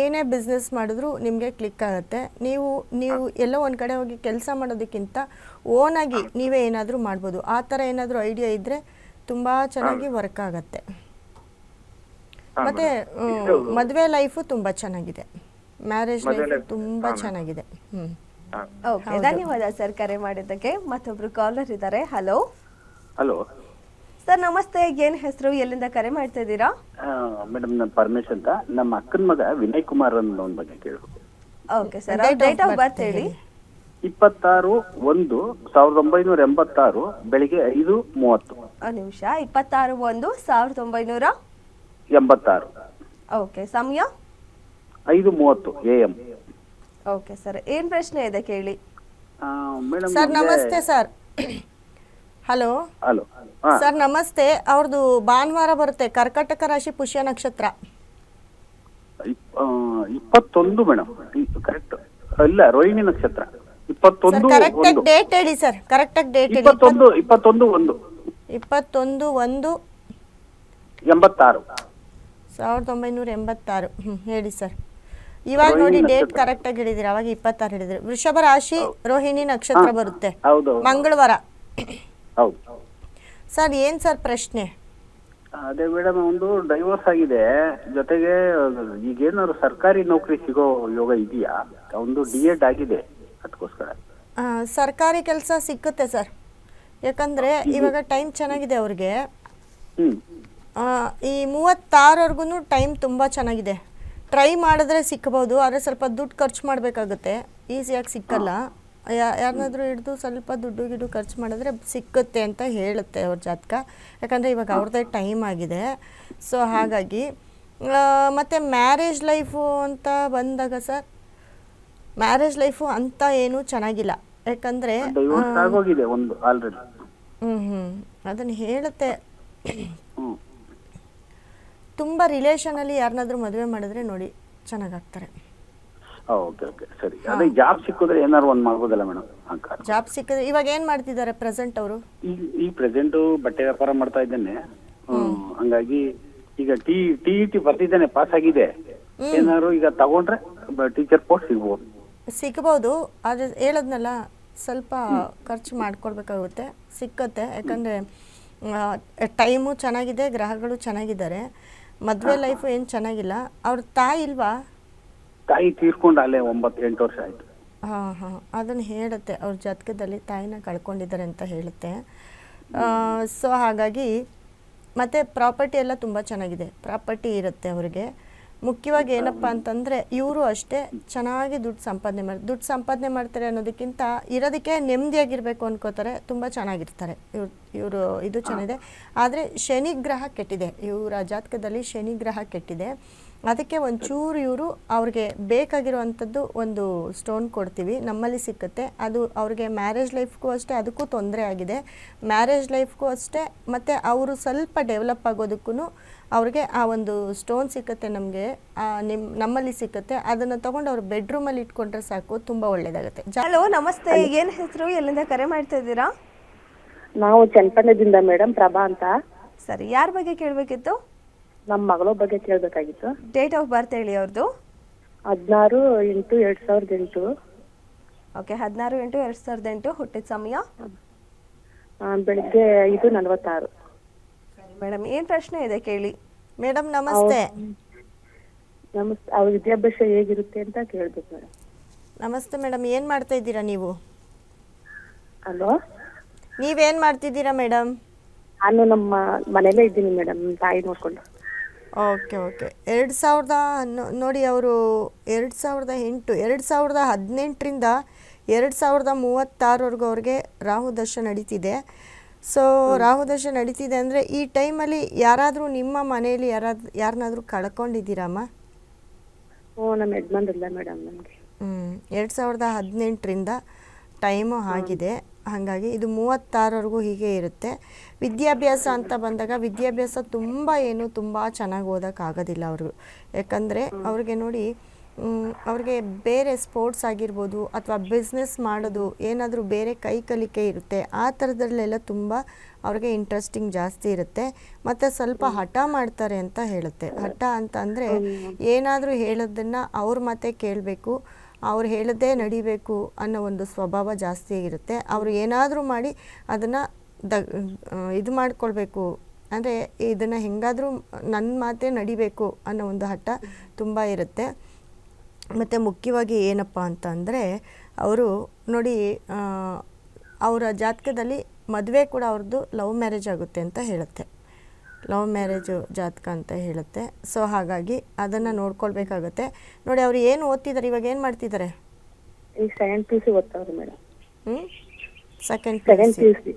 ಏನೇ ಬಿಸ್ನೆಸ್ ಮಾಡಿದ್ರು ನಿಮಗೆ ಕ್ಲಿಕ್ ಆಗುತ್ತೆ. ನೀವು ನೀವು ಎಲ್ಲೋ ಒಂದು ಕಡೆ ಹೋಗಿ ಕೆಲಸ ಮಾಡೋದಕ್ಕಿಂತ ಓನಾಗಿ ನೀವೇ ಏನಾದರೂ ಮಾಡ್ಬೋದು. ಆ ಥರ ಏನಾದರೂ ಐಡಿಯಾ ಇದ್ದರೆ ತುಂಬ ಚೆನ್ನಾಗಿ ವರ್ಕ್ ಆಗುತ್ತೆ. ಮತ್ತೆ ಮದುವೆ ಲೈಫು ತುಂಬ ಚೆನ್ನಾಗಿದೆ. ಮ್ಯಾರೇಜ್ ಲೈಫ್ ತುಂಬ ಚೆನ್ನಾಗಿದೆ. ಹ್ಞೂ ಓಕೆ ಧನ್ಯವಾದ ಸರ್ ಕರೆ ಮಾಡಿದ್ದಕ್ಕೆ. ಮತ್ತೊಬ್ರು ಕಾಲರ್ ಇದ್ದಾರೆ. ಹಲೋ ಹಲೋ ಸರ್ ನಮಸ್ತೆ. ಏನ್ ಹೆಸರು? ಎಲ್ಲಿಂದ ಕರೆ ಮಾಡ್ತಾ ಇದ್ದೀರಾ? ಮೇಡಮ್ ನಾನು ಪರಮೇಶ್ ಅಂತ. ನಮ್ಮ ಅಕ್ಕನ ಮಗ ವಿನಯ್ ಕುಮಾರ್ ಅನ್ನೋನ್ ಬಗ್ಗೆ ಕೇಳಬೇಕು. Okay sir date of birth ಹೇಳಿ. ಇಪ್ಪತ್ತಾರು ಒಂದು ಸಾವಿರದ ಒಂಬೈನೂರ ಎಂಬತ್ತಾರು ಬೆಳಿಗ್ಗೆ ಐದು ಮೂವತ್ತು. ಒಂದು ನಿಮಿಷ ಇಪ್ಪತ್ತಾರು ಒಂದು ಸಾವಿರದ ಒಂಬೈನೂರ ಎಂಬತ್ತಾರು. ಓಕೆ ಸಮಯ? ಐದು ಮೂವತ್ತು ಎ ಎಂ. ಓಕೆ ಸರ್ ಏನ್ ಪ್ರಶ್ನೆ ಇದೆ ಕೇಳಿ. ಮೇಡಮ್ ಸರ್ ನಮಸ್ತೆ ಸರ್. ಹಲೋ? ಹಲೋ. ಸರ್ ನಮಸ್ತೆ. ಅವ್ರದ್ದು ಭಾನುವಾರ ಬರುತ್ತೆ ಕರ್ಕಟಕ ರಾಶಿ ಪುಷ್ಯ ನಕ್ಷತ್ರ. ಇಪ್ಪತ್ತೊಂದು ಮೇಡಮ್ ಕರೆಕ್ಟ್ ಇಲ್ಲ ರೋಹಿಣಿ ನಕ್ಷತ್ರ. ಇಪ್ಪತ್ತೊಂದು ಕರೆಕ್ಟಾಗಿ ಒಂದು. ಡೇಟ್ ಹೇಳಿ ಸರ್. ಕರೆಕ್ಟಾಗಿ ಡೇಟ್ ಹೇಳಿ. ಇಪ್ಪತ್ತೊಂದು ಇಪ್ಪತ್ತೊಂದು ಒಂದು. ಇಪ್ಪತ್ತೊಂದು ಒಂದು. ಎಂಬತ್ತಾರು. ಸಾವಿರದ ಒಂಬೈನೂರ ಎಂಬತ್ತಾರು. ಹ್ಞೂ ಹೇಳಿ ಸರ್. ಇವಾಗ ನೋಡಿ ಡೇಟ್ ನಕ್ಷತ್ರ. ಕರೆಕ್ಟಾಗಿ ಹೇಳಿದಿರಿ ಅವಾಗ ಇಪ್ಪತ್ತಾರು ಹೇಳಿದ್ರಿ. ವೃಷಭ ರಾಶಿ ರೋಹಿಣಿ ನಕ್ಷತ್ರ ಬರುತ್ತೆ. ಮಂಗಳವಾರ. ಹೌದು. ಸರ್ ಏನು ಸರ್ ಪ್ರಶ್ನೆ? ಅದೇ ಮೇಡಮ್ ಒಂದು ಡೈವರ್ಸ್ ಆಗಿದೆ. ಜೊತೆಗೆ ಈಗೇನಾದ್ರು ಸರ್ಕಾರಿ ನೌಕರಿ ಸಿಗೋ ಯೋಗ ಇದೆಯಾ? ಒಂದು ಡಿ ಎಡ್ ಆಗಿದೆ ಅದಕ್ಕೋಸ್ಕರ. ಆ, ಸರ್ಕಾರಿ ಕೆಲಸ ಸಿಕ್ಕುತ್ತೆ ಸರ್. ಯಾಕಂದರೆ ಇವಾಗ ಟೈಮ್ ಚೆನ್ನಾಗಿದೆ ಅವ್ರಿಗೆ. ಹ್ಮ್. ಆ, ಈ ಮೂವತ್ತಾರವರೆಗೂ ಟೈಮ್ ತುಂಬ ಚೆನ್ನಾಗಿದೆ. ಟ್ರೈ ಮಾಡಿದ್ರೆ ಸಿಕ್ಕಬಹುದು ಆದರೆ ಸ್ವಲ್ಪ ದುಡ್ಡು ಖರ್ಚು ಮಾಡಬೇಕಾಗುತ್ತೆ. ಈಸಿಯಾಗಿ ಸಿಕ್ಕಲ್ಲ. ಯಾರನ್ನಾದ್ರೂ ಹಿಡ್ದು ಸ್ವಲ್ಪ ದುಡ್ಡು ಗಿಡ್ಡು ಖರ್ಚು ಮಾಡಿದ್ರೆ ಸಿಕ್ಕುತ್ತೆ ಅಂತ ಹೇಳುತ್ತೆ ಅವ್ರ ಜಾತಕ. ಯಾಕಂದರೆ ಇವಾಗ ಅವ್ರದ್ದೇ ಟೈಮ್ ಆಗಿದೆ. ಸೊ ಹಾಗಾಗಿ ಮತ್ತು ಮ್ಯಾರೇಜ್ ಲೈಫು ಅಂತ ಬಂದಾಗ ಸರ್ ಮ್ಯಾರೇಜ್ ಲೈಫು ಅಂತ ಏನೂ ಚೆನ್ನಾಗಿಲ್ಲ. ಯಾಕಂದರೆ ಒಂದು ಆಲ್ರೆಡಿ ಹ್ಞೂ ಹ್ಞೂ ಅದನ್ನು ಹೇಳುತ್ತೆ. ತುಂಬ ರಿಲೇಷನಲ್ಲಿ ಯಾರನ್ನಾದ್ರೂ ಮದುವೆ ಮಾಡಿದ್ರೆ ನೋಡಿ ಚೆನ್ನಾಗಾಗ್ತಾರೆ ಓಕೆ ಓಕೆ ಸರಿ. ಅದೇ ಜಾಬ್ ಸಿಕ್ಕಿದ್ರೆ ಏನಾರು ಒಂದ್ ಮಾಡ್ಬೋದಲ್ಲ ಮೇಡಮ್ ಅಂಕ ಜಾಬ್ ಸಿಕ್ಕಿದ್ರೆ ಇವಾಗ ಏನ್ ಮಾಡ್ತಿದ್ದಾರೆ ಪ್ರೆಸೆಂಟ್ ಅವರು? ಈ ಈ ಪ್ರೆಸೆಂಟ್ ಬಟ್ಟೆ ವ್ಯಾಪಾರ ಮಾಡ್ತಾ ಇದ್ದೇನೆ. ಹಂಗಾಗಿ ಈಗ ಟಿ ಟಿ ಟಿ ಬರ್ತಿದ್ದೇನೆ ಪಾಸ್ ಆಗಿದೆ. ಏನಾದ್ರು ಈಗ ತಗೊಂಡ್ರೆ ಟೀಚರ್ ಪೋಸ್ಟ್ ಸಿಗ್ಬೋದು. ಸಿಗ್ಬೋದು ಆದ್ರೆ ಹೇಳದ್ನಲ್ಲ ಸ್ವಲ್ಪ ಖರ್ಚು ಮಾಡ್ಕೊಡ್ಬೇಕಾಗುತ್ತೆ ಸಿಕ್ಕತ್ತೆ. ಯಾಕಂದ್ರೆ ಟೈಮು ಚೆನ್ನಾಗಿದೆ ಗ್ರಹಗಳು ಚೆನ್ನಾಗಿದ್ದಾರೆ. ಮದ್ವೆ ಲೈಫು ಏನು ಚೆನ್ನಾಗಿಲ್ಲ. ಅವ್ರ ತಾಯಿ ಇಲ್ವಾ? ತಾಯಿ ತೀರ್ಕೊಂಡು ಅಲ್ಲೇ ಒಂಬತ್ತು ಎಂಟು ವರ್ಷ ಆಯ್ತು. ಹಾಂ ಹಾಂ. ಅದನ್ನು ಹೇಳುತ್ತೆ. ಅವ್ರ ಜಾತಕದಲ್ಲಿ ತಾಯಿನ ಕಳ್ಕೊಂಡಿದ್ದಾರೆ ಅಂತ ಹೇಳುತ್ತೆ. ಸೊ ಹಾಗಾಗಿ ಮತ್ತೆ ಪ್ರಾಪರ್ಟಿ ಎಲ್ಲ ತುಂಬಾ ಚೆನ್ನಾಗಿದೆ. ಪ್ರಾಪರ್ಟಿ ಇರುತ್ತೆ ಅವರಿಗೆ. ಮುಖ್ಯವಾಗಿ ಏನಪ್ಪ ಅಂತಂದರೆ ಇವರು ಅಷ್ಟೇ ಚೆನ್ನಾಗಿ ದುಡ್ಡು ಸಂಪಾದನೆ ಮಾಡಿ, ದುಡ್ಡು ಸಂಪಾದನೆ ಮಾಡ್ತಾರೆ ಅನ್ನೋದಕ್ಕಿಂತ ಇರೋದಕ್ಕೆ ನೆಮ್ಮದಿಯಾಗಿರಬೇಕು ಅನ್ಕೋತಾರೆ, ತುಂಬ ಚೆನ್ನಾಗಿರ್ತಾರೆ. ಇವ್ರು, ಇವರು ಇದು ಚೆನ್ನಾಗಿದೆ. ಆದರೆ ಶನಿ ಗ್ರಹ ಕೆಟ್ಟಿದೆ. ಇವರ ಜಾತಕದಲ್ಲಿ ಶನಿ ಗ್ರಹ ಕೆಟ್ಟಿದೆ. ಅದಕ್ಕೆ ಒಂಚೂರು ಇವರು ಅವ್ರಿಗೆ ಬೇಕಾಗಿರುವಂಥದ್ದು ಒಂದು ಸ್ಟೋನ್ ಕೊಡ್ತೀವಿ. ನಮ್ಮಲ್ಲಿ ಸಿಕ್ಕುತ್ತೆ. ಅದು ಅವ್ರಿಗೆ ಮ್ಯಾರೇಜ್ ಲೈಫ್ಗೂ ಅಷ್ಟೇ, ಅದಕ್ಕೂ ತೊಂದರೆ ಆಗಿದೆ. ಮ್ಯಾರೇಜ್ ಲೈಫ್ಗೂ ಅಷ್ಟೇ, ಮತ್ತು ಅವರು ಸ್ವಲ್ಪ ಡೆವಲಪ್ ಆಗೋದಕ್ಕೂ ಅವ್ರಿಗೆ ಆ ಒಂದು ಸ್ಟೋನ್ ಸಿಕ್ಕತ್ತೆ ನಮಗೆ ನಿಮ್ಮ ನಮ್ಮಲ್ಲಿ ಸಿಕ್ಕತ್ತೆ ಅದನ್ನು ತೊಗೊಂಡು ಅವ್ರ ಬೆಡ್ರೂಮಲ್ಲಿ ಇಟ್ಕೊಂಡ್ರೆ ಸಾಕು ತುಂಬ ಒಳ್ಳೆಯದಾಗುತ್ತೆ ಜಾ ಹಲೋ ನಮಸ್ತೆ ಏನು ಹೆಸರು ಎಲ್ಲಿಂದ ಕರೆ ಮಾಡ್ತಾ ಇದ್ದೀರಾ? ನಾವು ಚಂಪನದಿಂದ ಮೇಡಮ್ ಪ್ರಭಾ ಅಂತ. ಸರಿ ಯಾರ ಬಗ್ಗೆ ಕೇಳಬೇಕಿತ್ತು? ನಮ್ಮ ಮಗಳ ಬಗ್ಗೆ ಕೇಳಬೇಕಾಗಿತ್ತು. ಡೇಟ್ ಆಫ್ ಬರ್ತ್ ಹೇಳಿ ಅವ್ರದ್ದು ಹದಿನಾರು ಎಂಟು ಎರಡು ಸಾವಿರದ ಎಂಟು. ಓಕೆ ಹದಿನಾರು ಎಂಟು ಎರಡು ಸಾವಿರದ ಎಂಟು ಹುಟ್ಟಿದ ಸಮಯ? ಆ, ಬೆಳಿಗ್ಗೆ ಐದು ನಲವತ್ತಾರು. ಮೇಡಮ್ ಏನ್ ಪ್ರಶ್ನೆ ಇದೆ ಕೇಳಿ? ಮೇಡಮ್ ನಮಸ್ತೆ. ನಮಸ್ತೆ ಅವ್ರ ವಿದ್ಯಾಭ್ಯಾಸ ಹೇಗಿರುತ್ತೆ ಅಂತ ಕೇಳ್ಬೇಕು ಮೇಡಮ್. ನಮಸ್ತೆ ಮೇಡಮ್ ಏನ್ ಮಾಡ್ತಾ ಇದ್ದೀರಾ ನೀವು? ಹಲೋ? ನೀವೇನ್ ಮಾಡ್ತಿದ್ದೀರಾ ಮೇಡಮ್? ನಾನು ನಮ್ಮ ಮನೇಲೇ ಇದ್ದೀನಿ ಮೇಡಮ್ ತಾಯಿ ನೋಡ್ಕೊಂಡು. Okay okay. ಎರಡು ಸಾವಿರದ ನೋ- ನೋಡಿ ಅವರು ಎರಡು ಸಾವಿರದ ಎಂಟು ಎರಡು ಸಾವಿರದ ಹದಿನೆಂಟರಿಂದ ಎರಡು ಸಾವಿರದ ಮೂವತ್ತಾರವರೆಗೂ ಅವ್ರಿಗೆ ರಾಹು ದಶ ನಡೀತಿದೆ. ಸೊ ರಾಹು ದಶ ನಡೀತಿದೆ ಅಂದರೆ ಈ ಟೈಮಲ್ಲಿ ಯಾರಾದರೂ ನಿಮ್ಮ ಮನೆಯಲ್ಲಿ ಯಾರಾದ್ ಯಾರನ್ನಾದರೂ ಕಳ್ಕೊಂಡಿದ್ದೀರಮ್ಮ? ಓ ನಮ್ಮ ಮೇಡಮ್ ನಮಗೆ. ಎರಡು ಸಾವಿರದ ಹದಿನೆಂಟರಿಂದ ಟೈಮು ಆಗಿದೆ. ಹಾಗಾಗಿ ಇದು ಮೂವತ್ತಾರವರೆಗೂ ಹೀಗೆ ಇರುತ್ತೆ. ವಿದ್ಯಾಭ್ಯಾಸ ಅಂತ ಬಂದಾಗ ವಿದ್ಯಾಭ್ಯಾಸ ತುಂಬ ಏನು ತುಂಬ ಚೆನ್ನಾಗಿ ಓದೋಕ್ಕಾಗೋದಿಲ್ಲ ಅವರು. ಯಾಕಂದರೆ ಅವ್ರಿಗೆ ನೋಡಿ ಅವ್ರಿಗೆ ಬೇರೆ ಸ್ಪೋರ್ಟ್ಸ್ ಆಗಿರ್ಬೋದು ಅಥವಾ ಬಿಸ್ನೆಸ್ ಮಾಡೋದು ಏನಾದರೂ ಬೇರೆ ಕೈ ಕಲಿಕೆ ಇರುತ್ತೆ ಆ ಥರದಲ್ಲೆಲ್ಲ ತುಂಬ ಅವ್ರಿಗೆ ಇಂಟ್ರೆಸ್ಟಿಂಗ್ ಜಾಸ್ತಿ ಇರುತ್ತೆ. ಮತ್ತು ಸ್ವಲ್ಪ ಹಠ ಮಾಡ್ತಾರೆ ಅಂತ ಹೇಳುತ್ತೆ. ಹಠ ಅಂತ ಅಂದರೆ ಏನಾದರೂ ಹೇಳೋದನ್ನು ಅವ್ರ ಮತ್ತೆ ಕೇಳಬೇಕು ಅವ್ರು ಹೇಳದೇ ನಡಿಬೇಕು ಅನ್ನೋ ಒಂದು ಸ್ವಭಾವ ಜಾಸ್ತಿ ಇರುತ್ತೆ. ಅವರು ಏನಾದರೂ ಮಾಡಿ ಅದನ್ನು ದ ಇದು ಮಾಡ್ಕೊಳ್ಬೇಕು. ಅಂದರೆ ಇದನ್ನು ಹೆಂಗಾದರೂ ನನ್ನ ಮಾತೇ ನಡಿಬೇಕು ಅನ್ನೋ ಒಂದು ಹಠ ತುಂಬ ಇರುತ್ತೆ. ಮತ್ತು ಮುಖ್ಯವಾಗಿ ಏನಪ್ಪ ಅಂತ ಅಂದರೆ ಅವರು ನೋಡಿ ಅವರ ಜಾತಕದಲ್ಲಿ ಮದುವೆ ಕೂಡ ಅವ್ರದ್ದು ಲವ್ ಮ್ಯಾರೇಜ್ ಆಗುತ್ತೆ ಅಂತ ಹೇಳುತ್ತೆ. ಲವ್ ಮ್ಯಾರೇಜು ಜಾತಕ ಅಂತ ಹೇಳುತ್ತೆ. ಸೊ ಹಾಗಾಗಿ ಅದನ್ನು ನೋಡ್ಕೊಳ್ಬೇಕಾಗತ್ತೆ. ನೋಡಿ ಅವ್ರು ಏನು ಓದ್ತಿದ್ದಾರೆ ಇವಾಗ ಏನು ಮಾಡ್ತಿದ್ದಾರೆ ಸೆಕೆಂಡ್ ಪಿ ಯು ಸಿ ಓದ್ತಾವ್ರಿ ಮೇಡಮ್ ಹ್ಞೂ second second P U C